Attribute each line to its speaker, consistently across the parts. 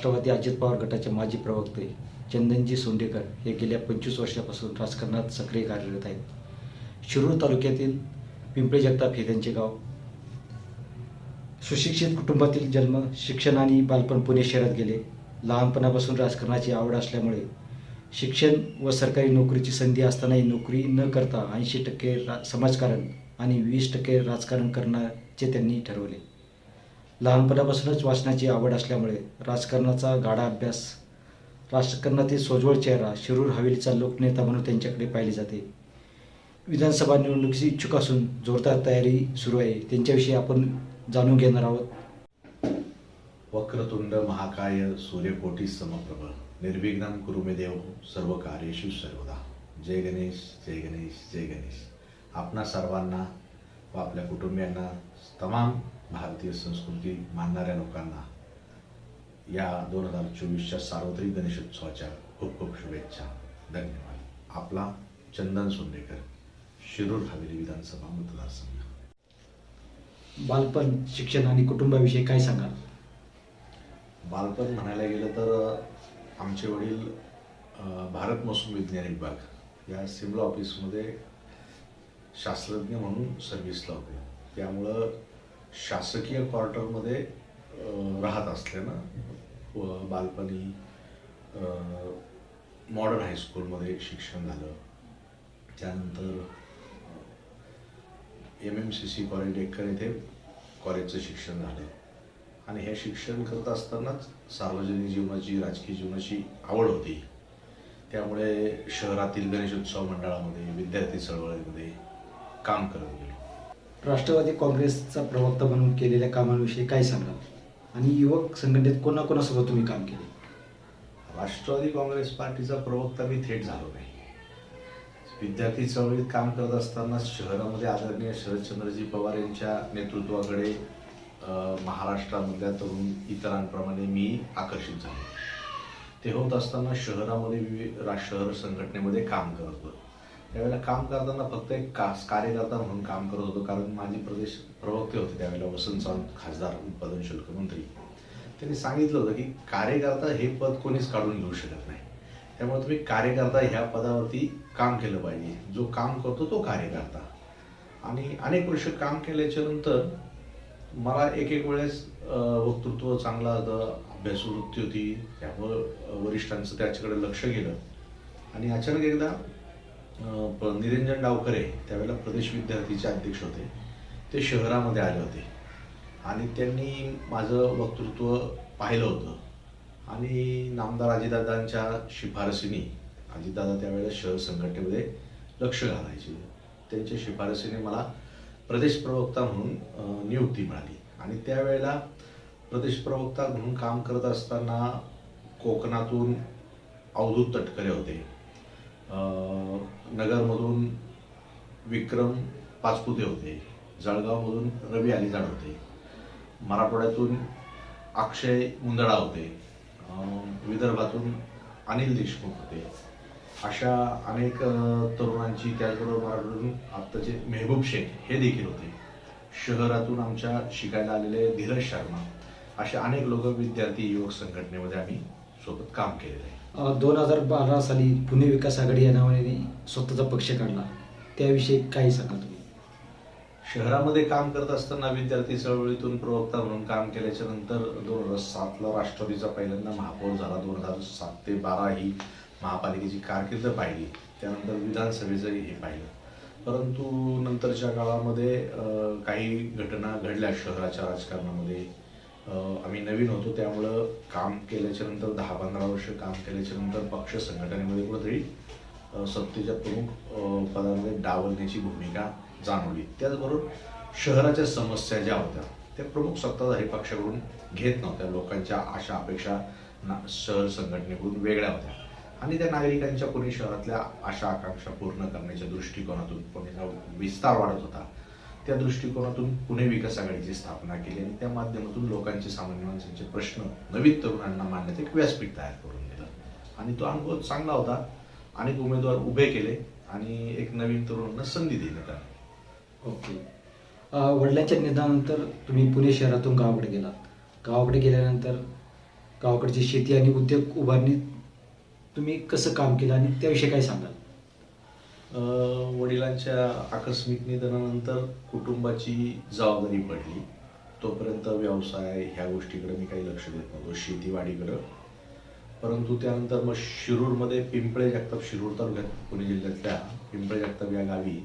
Speaker 1: राष्ट्रवादी अजित पवार गटाचे माजी प्रवक्ते चंदनजी सोंडेकर हे गेल्या पंचवीस वर्षापासून राजकारणात सक्रिय कार्यरत आहेत. शिरूर तालुक्यातील पिंपळे जगताप हे त्यांचे गाव. सुशिक्षित कुटुंबातील जन्म शिक्षण आणि बालपण पुणे शहरात गेले. लहानपणापासून राजकारणाची आवड असल्यामुळे शिक्षण व सरकारी नोकरीची संधी असतानाही नोकरी न करता ऐंशी टक्के रा समाजकारण आणि वीस टक्के राजकारण करण्याचे त्यांनी ठरवले. लहानपणापासूनच वाचनाची आवड असल्यामुळे राजकारणाचा गाढा अभ्यास राजकारणातील सोज्वळ चेहरा शिरूर हवेलीचा लोकनेता म्हणून त्यांच्याकडे पाहिले जाते. विधानसभा निवडणुकीची इच्छुक असून जोरदार तयारी सुरू आहे. त्यांच्याविषयी आपण जाणून घेणार आहोत.
Speaker 2: वक्रतुंड महाकाय सूर्यकोटी समप्रभ. निर्विघ्नम कुरु देव सर्व कार्यशु सर्वदा. जय गणेश जय गणेश जय गणेश. आपणा सर्वांना व आपल्या कुटुंबियांना तमाम भारतीय संस्कृती मानणाऱ्या लोकांना या दोन हजार चोवीसच्या सार्वत्रिक गणेशोत्सवाच्या खूप खूप शुभेच्छा. धन्यवाद. आपला चंदन सोंडेकर शिरूर हवेली विधानसभा मतदारसंघ.
Speaker 1: बालपण शिक्षण आणि कुटुंबाविषयी काय सांगाल?
Speaker 2: बालपण म्हणायला गेलं तर आमचे वडील भारत महसूल विज्ञान विभाग या सिमला ऑफिसमध्ये शास्त्रज्ञ म्हणून सर्व्हिसला होते. त्यामुळं शासकीय क्वार्टरमध्ये राहत असल्यानं व बालपणी मॉडर्न हायस्कूलमध्ये शिक्षण झालं. त्यानंतर M M C C college डेक्कर येथे कॉलेजचं शिक्षण झालं. आणि हे शिक्षण करत असतानाच सार्वजनिक जीवनाची राजकीय जीवनाची आवड होती. त्यामुळे शहरातील गणेशोत्सव मंडळामध्ये विद्यार्थी चळवळीमध्ये काम करत गेलो.
Speaker 1: राष्ट्रवादी काँग्रेसचा प्रवक्ता म्हणून केलेल्या कामांविषयी काय सांगाल? आणि युवक संघटनेत कोणाकोणासोबत तुम्ही काम केले?
Speaker 2: राष्ट्रवादी काँग्रेस पार्टीचा प्रवक्ता मी थेट झालो नाही. विद्यार्थी चळवळीत काम करत असताना शहरामध्ये आदरणीय शरदचंद्रजी पवार यांच्या नेतृत्वाकडे महाराष्ट्रामधल्या तरुण इतरांप्रमाणे मी आकर्षित झालो. ते होत असताना शहरामध्ये विविध रा शहर संघटनेमध्ये काम करत होतो. त्यावेळेला काम करताना फक्त एक कास कार्यकर्ता म्हणून काम करत होतो कारण माझे प्रदेश प्रवक्ते होते त्यावेळेला वसंत सावंत खासदार उत्पादन शुल्क मंत्री. त्यांनी सांगितलं होतं की कार्यकर्ता हे पद कोणीच काढून घेऊ शकत नाही. त्यामुळे तुम्ही कार्यकर्ता ह्या पदावरती काम केलं पाहिजे. जो काम करतो तो कार्यकर्ता. आणि अनेक वर्ष काम केल्याच्यानंतर मला एक एक वेळेस वक्तृत्व चांगला होतं अभ्यासवृत्ती होती त्यामुळं वरिष्ठांचं त्याच्याकडे लक्ष गेलं. आणि अचानक एकदा निरंजन डावकरे त्यावेळेला प्रदेश विद्यार्थीचे अध्यक्ष होते. ते शहरामध्ये आले होते. आणि त्यांनी माझं वक्तृत्व पाहिलं होतं. आणि नामदार अजितदादांच्या शिफारसीने अजितदादा त्यावेळेला शहर संघटनेमध्ये लक्ष घालायचे. त्यांच्या शिफारसीने मला प्रदेश प्रवक्ता म्हणून नियुक्ती मिळाली. आणि त्यावेळेला प्रदेश प्रवक्ता म्हणून काम करत असताना कोकणातून अवधूत तटकरे होते. नगरमधून विक्रम पाचपुते होते. जळगावमधून रवी अलिजाड होते. मराठवाड्यातून अक्षय मुंदडा होते. विदर्भातून अनिल देशमुख होते. अशा अनेक तरुणांची त्याचबरोबर मराठवाड्यातून आत्ताचे मेहबूब शेख हे देखील होते. शहरातून आमच्या शिकायला आलेले धीरज शर्मा. असे अनेक लोक विद्यार्थी युवक संघटनेमध्ये आम्ही सोबत काम केलेलं आहे.
Speaker 1: दोन हजार बारा साली पुणे विकास आघाडी या नावाने स्वतःचा पक्ष काढला. त्याविषयी काही सांगा तुम्ही.
Speaker 2: शहरामध्ये काम करत असताना विद्यार्थी चळवळीतून प्रवक्ता म्हणून काम केल्याच्यानंतर दोन हजार सातला राष्ट्रवादीचा पहिल्यांदा महापौर झाला. दोन हजार सात ते बारा ही महापालिकेची कारकीर्द पाहिली. त्यानंतर विधानसभेचंही हे पाहिलं. परंतु नंतरच्या काळामध्ये काही घटना घडल्या शहराच्या राजकारणामध्ये. आम्ही नवीन होतो त्यामुळं काम केल्याच्यानंतर दहा पंधरा वर्ष काम केल्याच्यानंतर पक्ष संघटनेमध्ये कुठेतरी सत्तेच्या प्रमुख पदामध्ये डावलण्याची भूमिका जाणवली. त्याचबरोबर शहराच्या समस्या ज्या होत्या त्या प्रमुख सत्ताधारी पक्षाकडून घेत नव्हत्या. लोकांच्या आशा अपेक्षा ना शहर संघटनेकडून वेगळ्या होत्या. आणि त्या नागरिकांच्या पुणे शहरातल्या आशा आकांक्षा पूर्ण करण्याच्या दृष्टिकोनातून पुण्याचा विस्तार वाढत होता. त्या दृष्टिकोनातून पुणे विकास आघाडीची स्थापना केली आणि त्या माध्यमातून लोकांचे सामान्य माणसांचे प्रश्न नवीन तरुणांना मांडण्यात एक व्यासपीठ तयार करून दिलं. आणि तो अनुभव चांगला होता. अनेक उमेदवार उभे केले आणि एक नवीन तरुणांना संधी दिली आली.
Speaker 1: ओके. वडिलांच्या निधनानंतर तुम्ही पुणे शहरातून गावाकडे गेलात. गावाकडे गेल्यानंतर गावाकडची शेती आणि उद्योग उभारणीत तुम्ही कसं काम केलं आणि त्याविषयी काय सांगाल?
Speaker 2: वडिलांच्या आकस्मिक निधनानंतर कुटुंबाची जबाबदारी पडली. तोपर्यंत व्यवसाय ह्या गोष्टीकडे मी काही लक्ष देत नव्हतो शेतीवाडीकडं. परंतु त्यानंतर मग शिरूरमध्ये पिंपळे जगताप शिरूर तालुक्यात पुणे जिल्ह्यातल्या पिंपळे जगताप या गावी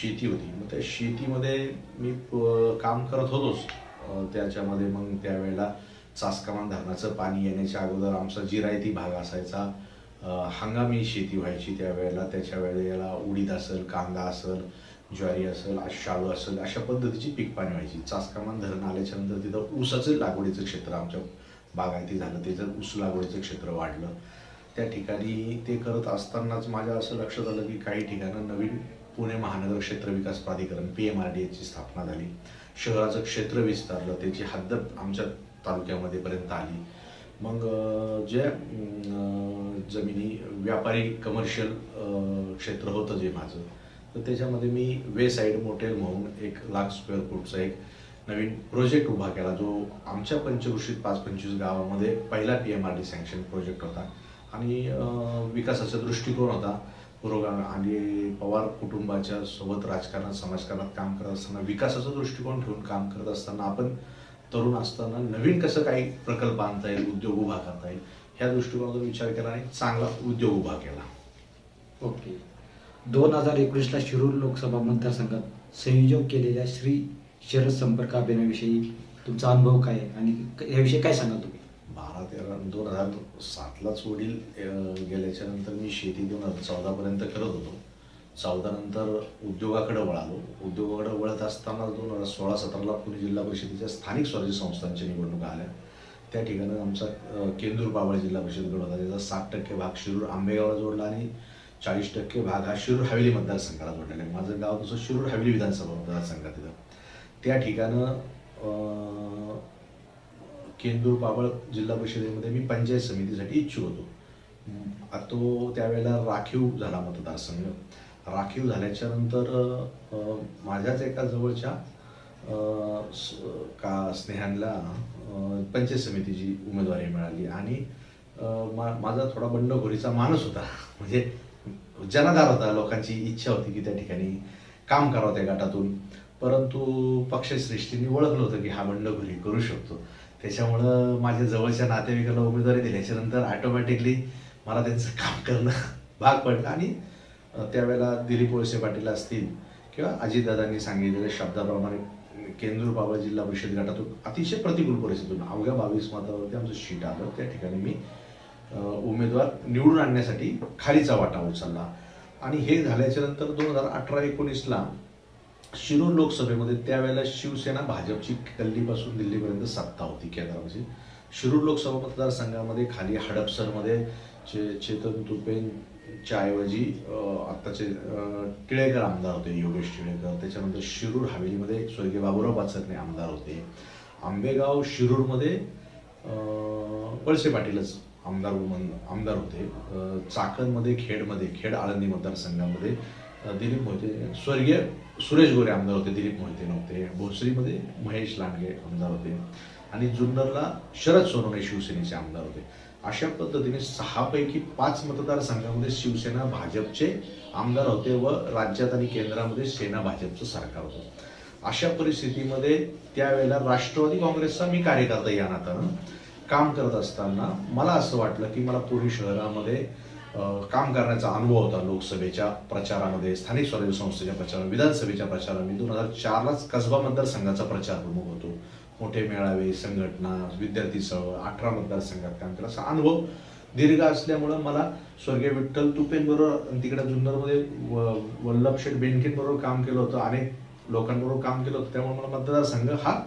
Speaker 2: शेती होती. मग त्या शेतीमध्ये मी काम करत होतोच. त्याच्यामध्ये मग त्यावेळेला चासकामान धरणाचं पाणी येण्याच्या अगोदर आमचा जिरायती भाग असायचा. हंगामी शेती व्हायची त्यावेळेला त्याच्या वेळेला उडीद असेल कांदा असेल ज्वारी असेल शाळू असेल अशा पद्धतीची पीक पाणी व्हायची. चासकामान धरण आल्याच्यानंतर तिथं ऊसाचं लागवडीचं क्षेत्र आमच्या बागायती झालं. त्याचं ऊस लागवडीचं क्षेत्र वाढलं त्या ठिकाणी ते करत असतानाच माझ्या असं लक्षात आलं की काही ठिकाणं नवीन पुणे महानगर क्षेत्र विकास प्राधिकरण पी एम आर डी एची स्थापना झाली. शहराचं क्षेत्र विस्तारलं त्याची हद्द आमच्या तालुक्यामध्ये पर्यंत आली. मग जे जमिनी व्यापारी कमर्शियल क्षेत्र होतं जे माझं तर त्याच्यामध्ये मी वे साईड मोटेल म्हणून एक लाख स्क्वेअर फूटचा एक नवीन प्रोजेक्ट उभा केला जो आमच्या पंचकृषीत पाच पंचवीस गावामध्ये पहिला P M R D sanction project होता. आणि विकासाचा दृष्टिकोन होता. पुरोगामी आणि पवार कुटुंबाच्या सोबत राजकारणात समाजकारणात काम करत असताना विकासाचा दृष्टिकोन ठेवून काम करत असताना आपण तरुण असताना नवीन कसं काही प्रकल्प आणता येईल उद्योग उभा करता येईल ह्या दृष्टिकोनातून विचार केला आणि चांगला उद्योग उभा केला.
Speaker 1: ओके. दोन हजार एकोणीसला शिरूर लोकसभा मतदारसंघात संयोजक केलेल्या श्री शरद संपर्क अभियानाविषयी तुमचा अनुभव काय आहे आणि क- याविषयी काय सांगाल तुम्ही?
Speaker 2: बारा तेरा दोन हजार सातलाच वडील गेल्याच्यानंतर मी शेती दोन हजार चौदापर्यंत करत होतो. चौदानंतर उद्योगाकडे वळालो. उद्योगाकडे वळत असताना दोन हजार सोळा सतराला पुणे जिल्हा परिषदेच्या स्थानिक स्वराज्य संस्थांच्या निवडणुका आल्या. त्या ठिकाणी आमचा केंदूर पावळ जिल्हा परिषद गड होता. त्याचा साठ टक्के भाग शिरूर आंबेगावला जोडला आणि चाळीस टक्के भाग हा शिरूर हवेली मतदारसंघाला जोडलेला आहे. माझं गाव तसं शिरूर हवेली विधानसभा मतदारसंघात तिथं त्या ठिकाणं केंदूर बाबळ जिल्हा परिषदेमध्ये मी पंचायत समितीसाठी इच्छुक होतो. तो त्यावेळेला राखीव झाला मतदारसंघ. राखीव झाल्याच्यानंतर माझ्याच एका जवळच्या का स्नेहांना पंचायत समितीची उमेदवारी मिळाली आणि मा माझा थोडा बंडखोरीचा माणूस होता. म्हणजे जनाधार होता लोकांची इच्छा होती की त्या ठिकाणी काम करावं त्या गटातून. परंतु पक्षश्रेष्ठींनी ओळखलं होतं की हा बंडखोरी करू शकतो. त्याच्यामुळं माझ्या जवळच्या नातेवाईकाला उमेदवारी दिल्याच्यानंतर ऑटोमॅटिकली मला त्यांचं काम करणं भाग पडलं आणि त्यावेळेला दिलीप वळसे पाटील असतील किंवा अजितदादांनी सांगितलेल्या शब्दाप्रमाणे केंद्र बाबा जिल्हा परिषद गटातून अतिशय प्रतिकूल परिस्थितीतून अवघ्या बावीस मतावरती आमचं शीट आलं. त्या ठिकाणी मी उमेदवार निवडून आणण्यासाठी खालीचा वाटा उचलला. आणि हे झाल्याच्यानंतर दोन हजार अठरा एकोणीसला शिरूर लोकसभेमध्ये त्यावेळेला शिवसेना भाजपची गल्लीपासून दिल्लीपर्यंत सत्ता होती केंद्रामध्ये शिरूर लोकसभा मतदारसंघामध्ये खाली हडपसरमध्ये चे चेतन च्या ऐवजी आत्ताचे टिळेकर आमदार होते योगेश टिळेकर. त्याच्यानंतर शिरूर हवेलीमध्ये स्वर्गीय बाबुराव पाचरणे आमदार होते. आंबेगाव शिरूरमध्ये वळसे पाटीलच आमदार म्हणून आमदार होते. चाकणमध्ये खेडमध्ये खेड आळंदी मतदारसंघामध्ये दिलीप मोहिते स्वर्गीय सुरेश गोरे आमदार होते दिलीप मोहिते नव्हते. भोसरीमध्ये महेश लांडगे आमदार होते. आणि जुन्नरला शरद सोनवणे शिवसेनेचे आमदार होते. अशा पद्धतीने सहापैकी पाच मतदारसंघामध्ये शिवसेना भाजपचे आमदार होते व राज्यात आणि केंद्रामध्ये सेना भाजपचं सरकार होतं. अशा परिस्थितीमध्ये त्यावेळेला राष्ट्रवादी काँग्रेसचा मी कार्यकर्ता या नात्यानं काम करत असताना मला असं वाटलं की मला पुणे शहरामध्ये काम करण्याचा अनुभव होता लोकसभेच्या प्रचारामध्ये स्थानिक स्वराज्य संस्थेच्या प्रचारामध्ये विधानसभेच्या प्रचारामध्ये. मी दोन हजार चारलाच कसबा मतदारसंघाचा प्रचार प्रमुख होतो. मोठे मेळावे संघटना विद्यार्थी चळवळ अठरा मतदारसंघात काम केलं. असा अनुभव दीर्घ असल्यामुळं मला स्वर्गीय विठ्ठल तुपेंबरोबर तिकडे जुन्नरमध्ये व- वल्लभ शेठ बेनकेंबरोबर काम केलं होतं. अनेक लोकांबरोबर काम केलं होतं. त्यामुळे मला मतदारसंघ हा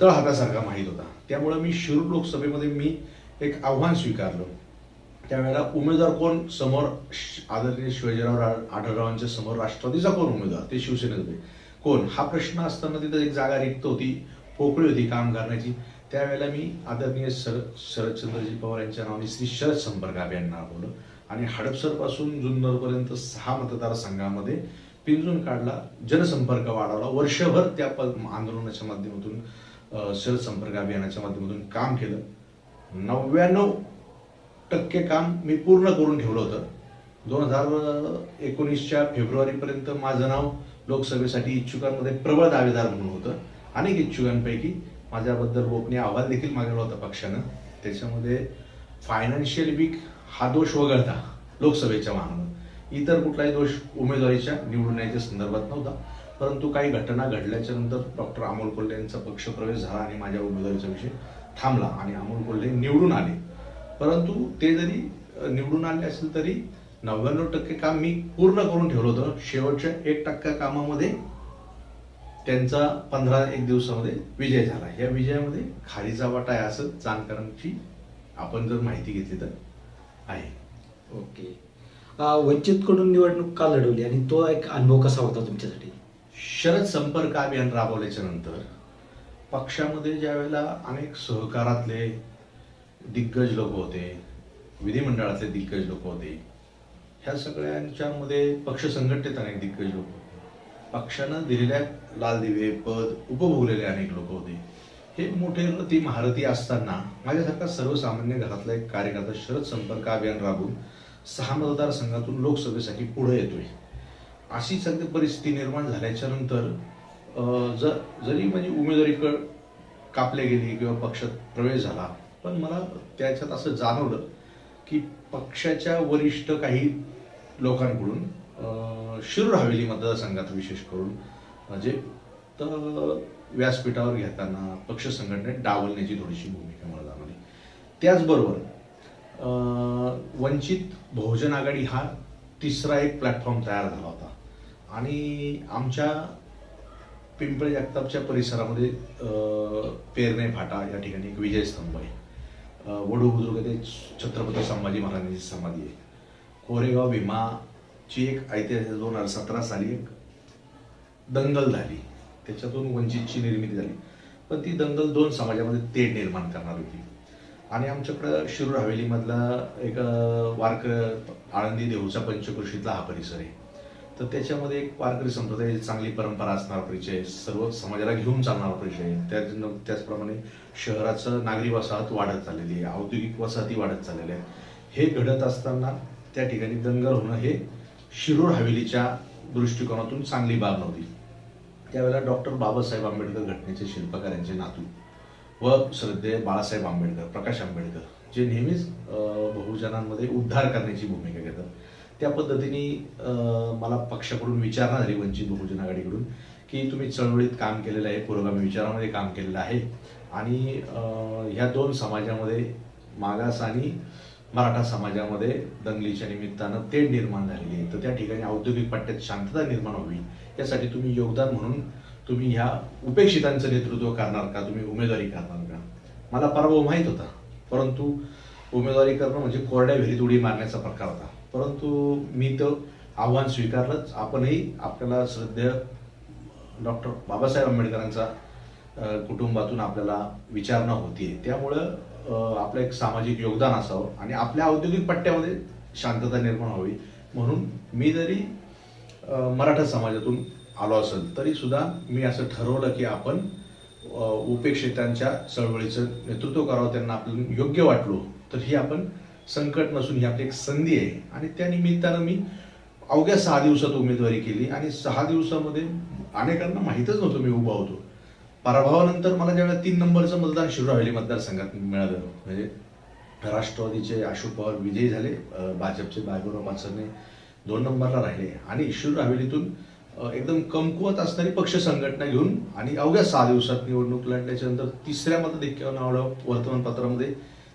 Speaker 2: तळहातासारखा माहीत होता. त्यामुळे मी शिरूर लोकसभेमध्ये मी एक आव्हान स्वीकारलं. त्यावेळेला उमेदवार कोण? समोर श- आदरणीय शिवाजीराव आढळरावांच्या समोर राष्ट्रवादीचा कोण उमेदवार? ते शिवसेनेत होते. कोण? हा प्रश्न असताना तिथं एक जागा रिक्त होती. पोकळी होती काम करण्याची. त्यावेळेला मी आदरणीय सर शरदचंद्रजी पवार यांच्या नावाने श्री शरद संपर्क अभियान राबवलं आणि हडपसरपासून जुन्नरपर्यंत सहा मतदारसंघामध्ये पिंजून काढला जनसंपर्क वाढवला. वर्षभर त्या आंदोलनाच्या माध्यमातून शरद संपर्क अभियानाच्या माध्यमातून काम केलं. नव्याण्णव टक्के काम मी पूर्ण करून ठेवलं होतं. दोन हजार एकोणीसच्या फेब्रुवारीपर्यंत माझं नाव लोकसभेसाठी इच्छुकांमध्ये प्रबळ दावेदार म्हणून होतं. अनेक इच्छुकांपैकी माझ्याबद्दल गोपनीय अहवाल देखील मागवला होता पक्षानं. त्याच्यामध्ये फायनान्शियल वीक हा दोष वगळता लोकसभेच्या मानानं इतर कुठलाही दोष उमेदवारीच्या निवडून यायच्या संदर्भात नव्हता. परंतु काही घटना घडल्याच्या नंतर डॉक्टर अमोल कोल्हे यांचा पक्षप्रवेश झाला आणि माझ्या उमेदवारीचा विषय थांबला आणि अमोल कोल्हे निवडून आले. परंतु ते जरी निवडून आले असेल तरी नव्याण्णव टक्के काम मी पूर्ण करून ठेवलं होतं. शेवटच्या एक टक्का कामामध्ये त्यांचा पंधरा एक दिवसामध्ये विजय झाला. या विजयामध्ये खारीचा वाटा आहे असं जाणकारांची आपण जर माहिती घेतली तर आहे.
Speaker 1: ओके. वंचितकडून निवडणूक का लढवली आणि तो एक अनुभव कसा होता तुमच्यासाठी?
Speaker 2: शरद संपर्क अभियान राबवल्याच्या नंतर पक्षामध्ये ज्यावेळेला अनेक सहकारातले दिग्गज लोक होते विधिमंडळातले दिग्गज लोक होते ह्या सगळ्यांच्यामध्ये पक्ष संघटनेत अनेक दिग्गज लोक होते. पक्षानं दिलेल्या लाल दिवे पद उपभोगलेले अनेक लोक होते. हे मोठे ती महारथी असताना माझ्यासारखा सर्वसामान्य घरातला एक कार्यकर्ता शरद संपर्क अभियान राबवून सहा मतदारसंघातून लोकसभेसाठी पुढे येतोय. अशी सगळी परिस्थिती निर्माण झाल्याच्यानंतर जर जरी म्हणजे उमेदवारी क कापले गेली किंवा पक्षात प्रवेश झाला पण मला त्याच्यात असं जाणवलं की पक्षाच्या वरिष्ठ काही लोकांकडून शिरूर हवेली मतदारसंघात विशेष करून म्हणजे तर व्यासपीठावर घेताना पक्ष संघटनेत डावलण्याची थोडीशी भूमिका मला जाणवली. त्याचबरोबर वंचित बहुजन आघाडी हा तिसरा एक प्लॅटफॉर्म तयार झाला होता. आणि आमच्या पिंपळे जगतापच्या परिसरामध्ये पेरणे फाटा या ठिकाणी एक विजयस्तंभ आहे. वडू बुद्रुक येथे छत्रपती संभाजी महाराजांची समाधी आहे. कोरेगाव भीमाची एक ऐतिहासिक दोन हजार सतरा साली एक दंगल झाली त्याच्यातून वंचितची निर्मिती झाली पण ती दंगल दोन समाजामध्ये तेढ निर्माण करणार होती आणि आमच्याकडं शिरूर हवेलीमधला एक वारक आळंदी देऊचा पंचकृषीतला हा परिसर आहे तर त्याच्यामध्ये एक वारकरी संप्रदाय चांगली परंपरा असणारा परिचय आहे. सर्व समाजाला घेऊन चालणारा परिचय आहे. त्याचप्रमाणे शहराचं नागरी वसाहत वाढत चाललेली आहे औद्योगिक वसाहती वाढत चाललेल्या आहे हे घडत असताना त्या ठिकाणी दंगल होणं हे शिरूर हवेलीच्या दृष्टिकोनातून चांगली बाब नव्हती. त्यावेळेला डॉक्टर बाबासाहेब आंबेडकर घटनेचे शिल्पकार यांचे नातू व श्रद्धेय बाळासाहेब आंबेडकर प्रकाश आंबेडकर जे नेहमीच बहुजनांमध्ये उद्धार करण्याची भूमिका घेतात. त्या पद्धतीने मला पक्षाकडून विचारणा झाली वंचित बहुजन आघाडीकडून की तुम्ही चळवळीत काम केलेलं आहे पुरोगामी विचारामध्ये काम केलेलं आहे आणि ह्या दोन समाजामध्ये मागास आणि मराठा समाजामध्ये दंगलीच्या निमित्तानं तेढ निर्माण झालेली आहे. तर त्या ठिकाणी औद्योगिक पट्ट्यात शांतता निर्माण व्हावी. यासाठी तुम्ही योगदान म्हणून तुम्ही ह्या उपेक्षितांचं नेतृत्व करणार का? तुम्ही उमेदवारी करणार का? मला पराभव माहीत होता. परंतु उमेदवारी करणं म्हणजे कोरड्या विहिरीत उडी मारण्याचा प्रकार होता. परंतु मी तो आव्हान स्वीकारलंच. आपणही आपल्याला श्रद्धेय डॉक्टर बाबासाहेब आंबेडकरांचा कुटुंबातून आपल्याला विचारणा होतीये. त्यामुळं आपलं एक सामाजिक योगदान असावं आणि आपल्या औद्योगिक पट्ट्यामध्ये शांतता निर्माण व्हावी. म्हणून मी जरी मराठा समाजातून आलो असेल तरी सुद्धा मी असं ठरवलं की आपण उपेक्षितांच्या चळवळीचं नेतृत्व करावं त्यांना आपण योग्य वाटलो तर ही आपण संकट नसून ही आपली एक संधी आहे. आणि त्या निमित्तानं मी अवघ्या सहा दिवसात उमेदवारी केली आणि सहा दिवसामध्ये अनेकांना माहीतच नव्हतं मी उभा होतो. पराभवानंतर मला ज्यावेळेला तीन नंबरचं मतदान शिरूर हवेली मतदारसंघात मिळालं म्हणजे राष्ट्रवादीचे अशोक पवार विजयी झाले भाजपचे बायगुराव पाचरणे दोन नंबरला राहिले. आणि शिरूर हवेलीतून एकदम कमकुवत असणारी पक्ष संघटना घेऊन आणि अवघ्या सहा दिवसात निवडणूक लढल्याच्या नंतर तिसऱ्या मतदेखील नावलं वर्तमानपत्रामध्ये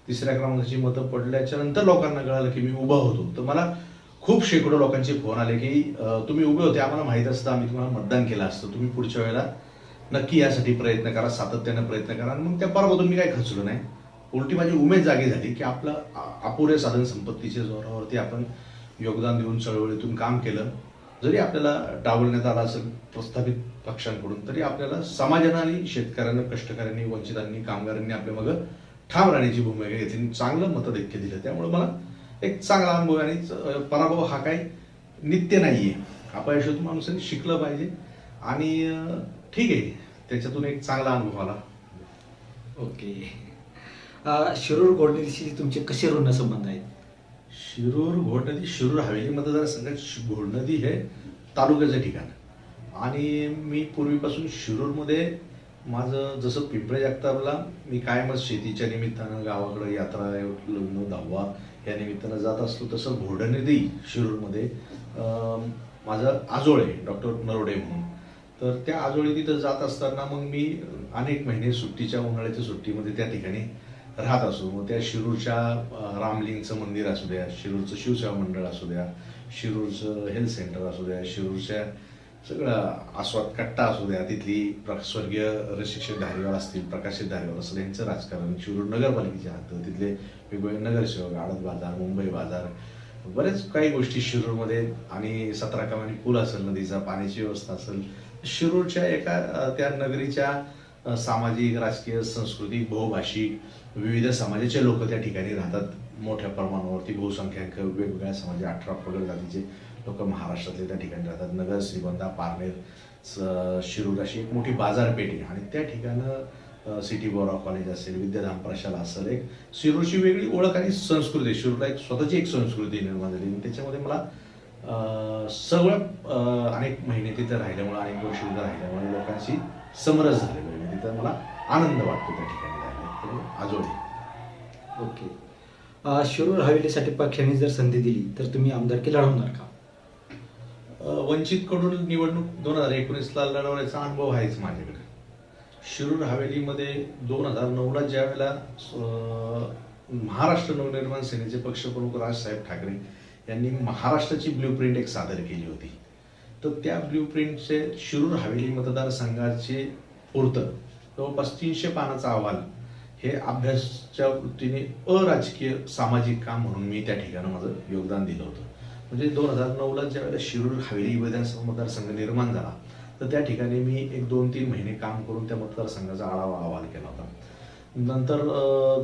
Speaker 2: तिसऱ्या क्रमांकाची मतं पडल्याच्या नंतर लोकांना कळालं की मी उभा होतो. तर मला खूप शेकडो लोकांचे फोन आले की तुम्ही उभे होते आम्हाला माहीत असतं आम्ही तुम्हाला मतदान केलं असतं तुम्ही पुढच्या वेळेला नक्की यासाठी प्रयत्न करा सातत्यानं प्रयत्न करा. आणि मग त्या पर्वातून मी काही खचलो नाही. उलटी माझी उमेद जागी झाली की आपलं अपुऱ्या साधन संपत्तीच्या जोरावरती आपण योगदान देऊन चळवळीतून काम केलं. जरी आपल्याला डावलण्यात आलं असेल प्रस्थापित पक्षांकडून तरी आपल्याला समाजानं आणि शेतकऱ्यांना कष्टकऱ्यांनी वंचितांनी कामगारांनी आपल्या मग ठाम राहण्याची भूमिका घेतली चांगलं मतदैक्य दिलं. त्यामुळे मला एक चांगला अनुभव आणि च- पराभव हा काही नित्य नाही आहे अपयशातून माणसाने शिकलं पाहिजे. आणि ठीक आहे. त्याच्यातून एक चांगला अनुभव आला.
Speaker 1: ओके. शिरूर घोडणीशी तुमचे कसे ऋण संबंध आहेत?
Speaker 2: शिरूर घोडनदी शिरूर हवेली मतदारसंघात घोडनदी हे तालुक्याचं ठिकाण. आणि मी पूर्वीपासून शिरूरमध्ये माझं जसं पिंपळे जगतापला मी कायमच शेतीच्या निमित्तानं गावाकडं यात्रा लग्न दहावा या निमित्तानं जात असतो. तसं घोडनदी शिरूरमध्ये माझं आजोळे डॉक्टर नरोडे म्हणून तर त्या आजोळी तिथं जात असताना मग मी अनेक महिने सुट्टीच्या उन्हाळ्याच्या सुट्टीमध्ये त्या ठिकाणी राहत असो. मग त्या शिरूरच्या रामलिंगचं मंदिर असू द्या शिरूरचं शिवसेवा मंडळ असू द्या शिरूरचं हेल्थ सेंटर असू द्या शिरूरच्या सगळं आस्वाद कट्टा असू द्या तिथली प्र- स्वर्गीय रशिक्षक धारीवाल असतील प्रकाशित धारीवाल असतील यांचं राजकारण शिरूर नगरपालिकेच्या हात तिथले वेगवेगळे नगरसेवक आडत बाजार मुंबई बाजार बरेच काही गोष्टी शिरूरमध्ये आणि सतरा कमानी पूल असेल नदीचा पाण्याची व्यवस्था असेल शिरूरच्या एका त्या नगरीच्या सामाजिक राजकीय सांस्कृतिक बहुभाषिक विविध समाजाचे लोक त्या ठिकाणी राहतात. मोठ्या प्रमाणावरती बहुसंख्याक वेगवेगळ्या समाज अठरा पगड जातीचे लोक महाराष्ट्रातले त्या ठिकाणी राहतात. नगर श्रीगोंदा पारनेर स- शिरूर अशी एक मोठी बाजारपेठ. आहे आणि त्या ठिकाणं सिटी बोरा कॉलेज असेल विद्याधाम प्रशाला असेल एक शिरूरची वेगळी ओळख आणि संस्कृती शिरूरला एक स्वतःची एक संस्कृती निर्माण झाली. आणि त्याच्यामध्ये मला सगळं अनेक महिने तिथं राहिल्यामुळे अनेक वर्ष तिथं राहिल्यामुळे लोकांशी समरस झालेलो आहे. तिथं मला आनंद वाटतो त्या ठिकाणी राहिला
Speaker 1: ओके. शिरूर हवेलीसाठी पक्षाने जर संधी दिली तर तुम्ही आमदारकी लढवणार का?
Speaker 2: वंचितकडून निवडणूक दोन हजार एकोणीसला लढवण्याचा अनुभव आहेच माझ्याकडे. शिरूर हवेलीमध्ये दोन हजार नऊला ज्या वेळेला महाराष्ट्र नवनिर्माण सेनेचे पक्षप्रमुख राजसाहेब ठाकरे यांनी महाराष्ट्राची ब्ल्यू प्रिंट एक सादर केली होती. तर त्या ब्ल्यू प्रिंटचे शिरूर हवेली मतदारसंघाचे पुरतं जवळपास तीनशे पानाचा अहवाल हे अभ्यासच्या वृत्तीने अराजकीय सामाजिक काम म्हणून मी त्या ठिकाणी माझं योगदान दिलं होतं. म्हणजे दोन हजार नऊला ज्या वेळेला शिरूर हवेली विधानसभा मतदारसंघ निर्माण झाला तर त्या ठिकाणी मी एक दोन तीन महिने काम करून त्या मतदारसंघाचा आढावा अहवाल केला होता. नंतर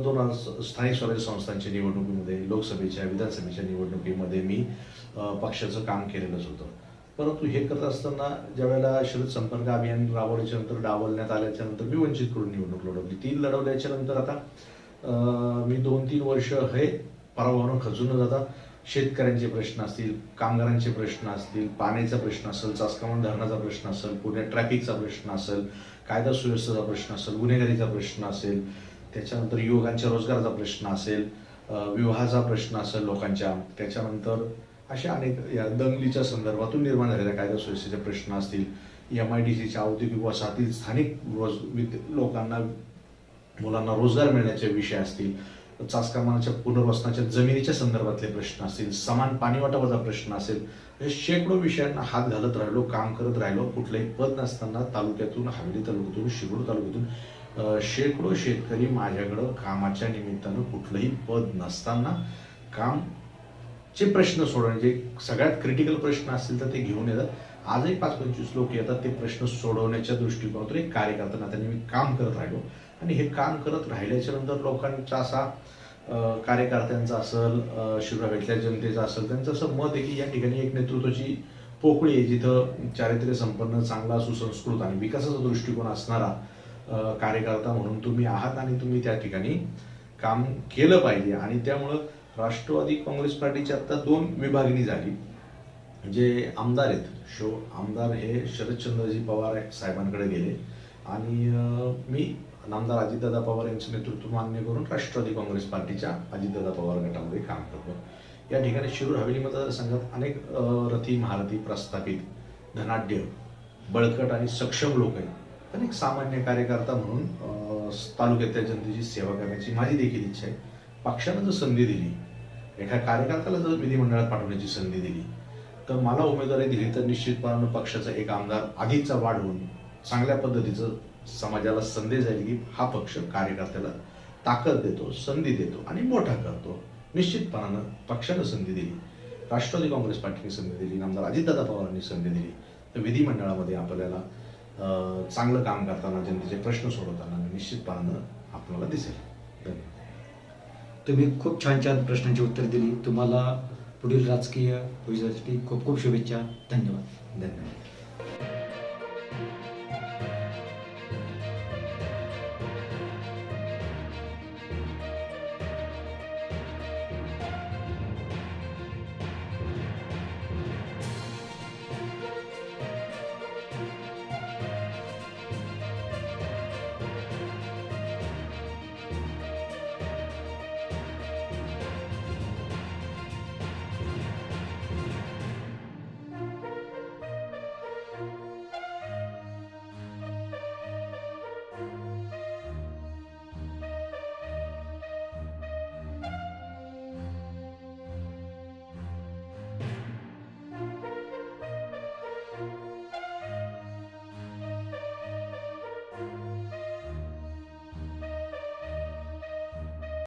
Speaker 2: दोन हजार स्थानिक स्वराज्य संस्थांच्या निवडणुकीमध्ये लोकसभेच्या विधानसभेच्या निवडणुकीमध्ये मी पक्षाचं काम केलेलंच होतं. परंतु हे करत असताना ज्या वेळेला शरद संपर्क अभियान राबवल्याच्या नंतर डावलण्यात आल्याच्यानंतर मी वंचित करून निवडणूक लढवली. ती लढवल्याच्या नंतर आता मी दोन तीन वर्ष हे पराभवानं खचून न जाता शेतकऱ्यांचे प्रश्न असतील कामगारांचे प्रश्न असतील पाण्याचा प्रश्न असेल चासकामण धरणाचा प्रश्न असेल पुण्यात ट्रॅफिकचा प्रश्न असेल कायदा सुव्यवस्थेचा प्रश्न असेल गुन्हेगारीचा प्रश्न असेल त्याच्यानंतर युवकांच्या रोजगाराचा प्रश्न असेल विवाहाचा प्रश्न असेल लोकांच्या त्याच्यानंतर अशा अनेक या दंगलीच्या संदर्भातून निर्माण झालेल्या कायदा सुव्यवस्थेचे प्रश्न असतील एम आय डी सीच्या औद्योगिक वसाहतील स्थानिक रोज लोकांना मुलांना रोजगार मिळण्याचे विषय असतील चासकामानाच्या पुनर्वसनाच्या जमिनीच्या संदर्भातले प्रश्न असतील समान पाणी वाटपाचा प्रश्न असेल हे शेकडो विषयांना हात घालत राहिलो काम करत राहिलो कुठलंही पद नसताना तालुक्यातून हवेली तालुक्यातून शिरूर तालुक्यातून शेकडो शेतकरी माझ्याकडं कामाच्या निमित्तानं कुठलंही पद नसताना काम चे प्रश्न सोडवणे जे सगळ्यात क्रिटिकल प्रश्न असतील तर ते घेऊन येतात. आजही पाच पंचवीस लोक येतात ते प्रश्न सोडवण्याच्या दृष्टिकोनातून एक कार्य करताना त्यांनी मी काम करत राहिलो. आणि हे काम करत राहिल्याच्या नंतर लोकांचा असा कार्यकर्त्यांचा असेल शिवरावेतल्या जनतेचा असेल त्यांचं असं मत आहे की या ठिकाणी एक नेतृत्वाची पोकळी आहे जिथं चारित्र्य संपन्न चांगला सुसंस्कृत आणि विकासाचा दृष्टिकोन असणारा कार्यकर्ता म्हणून तुम्ही आहात आणि तुम्ही त्या ठिकाणी काम केलं पाहिजे. आणि त्यामुळं राष्ट्रवादी काँग्रेस पार्टीची आता दोन विभागणी झाली. जे आमदार आहेत शो आमदार हे शरदचंद्रजी पवार साहेबांकडे गेले. आणि मी नामदार अजितदादा पवार यांचं नेतृत्व मान्य करून राष्ट्रवादी काँग्रेस पार्टीच्या अजितदादा पवार गटामध्ये काम करतो. या ठिकाणी शिरूर हवेली मतदारसंघात अनेक रथी महारथी प्रस्थापित धनाढ्य बळकट आणि सक्षम लोक आहेत. पण एक सामान्य कार्यकर्ता म्हणून तालुक्यातल्या जनतेची सेवा करण्याची माझी देखील इच्छा आहे. पक्षानं जर संधी दिली एका कार्यकर्त्याला जर विधिमंडळात पाठवण्याची संधी दिली तर मला उमेदवारी दिली तर निश्चितपणानं पक्षाचा एक आमदार आधीचा वाढ होऊन चांगल्या पद्धतीचं समाजाला संदेश जाईल की हा पक्ष कार्यकर्त्याला ताकद देतो संधी देतो आणि मोठा करतो. निश्चितपणानं पक्षानं संधी दिली. राष्ट्रवादी काँग्रेस पार्टीने संधी दिली आमदार अजितदादा पवारांनी संधी दिली. तर विधिमंडळामध्ये आपल्याला चांगलं काम करताना जनतेचे प्रश्न सोडवताना निश्चितपणानं आपल्याला दिसेल. धन्यवाद.
Speaker 1: तुम्ही खूप छान छान प्रश्नांची उत्तर दिली. तुम्हाला पुढील राजकीय भविष्यासाठी खूप खूप शुभेच्छा. धन्यवाद.
Speaker 2: धन्यवाद.